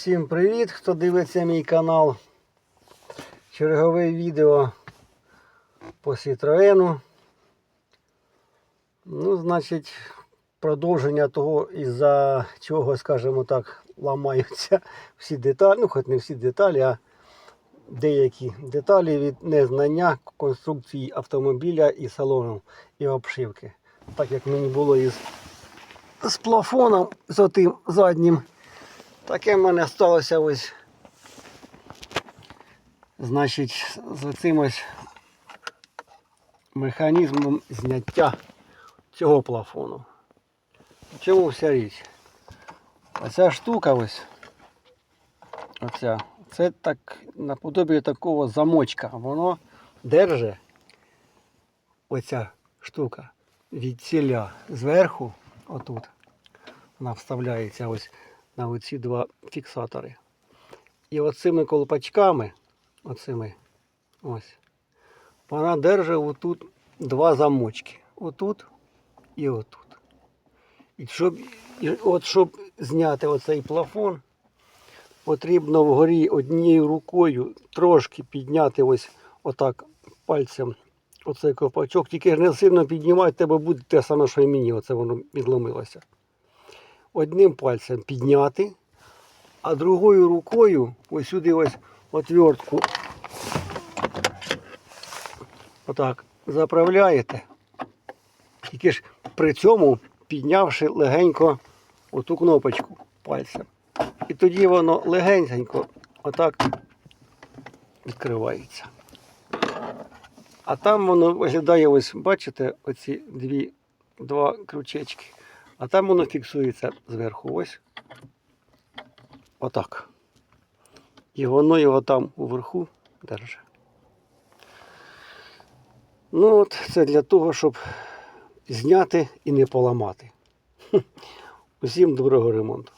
Всім привіт, хто дивиться мій канал. Чергове відео по Citroen. Ну, значить, продовження того, із-за чого, скажімо так, ламаються всі деталі, ну хоч не всі деталі, а деякі деталі від незнання конструкції автомобіля і салону і обшивки. Так як мені було із з плафоном, з отим заднім. Таке в мене сталося ось. Значить, з цим ось механізмом зняття цього плафону. Чому вся річ? Оця штука ось. Оця. Це так наподобі такого замочка. Воно держить оця штука від ціля зверху, отут. Вона вставляється ось на оці два фіксатори. І оцими колпачками, оцими, ось, вона держить отут два замочки. Отут і отут. І щоб, і от щоб зняти оцей плафон, потрібно вгорі однією рукою трошки підняти ось отак пальцем оцей ковпачок. Тільки не сильно піднімати, тебе буде те саме, що і мені, оце воно відломилося одним пальцем підняти, а другою рукою ось сюди ось отвертку отак заправляєте. Тільки ж при цьому піднявши легенько оту кнопочку пальцем. І тоді воно легенько отак відкривається. А там воно виглядає, ось бачите, оці дві, два крючечки. А там воно фіксується зверху ось. Отак. І воно його там уверху держить. Ну от це для того, щоб зняти і не поламати. Усім доброго ремонту.